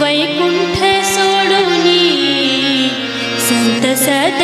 वैकुंठ सोडून संत सद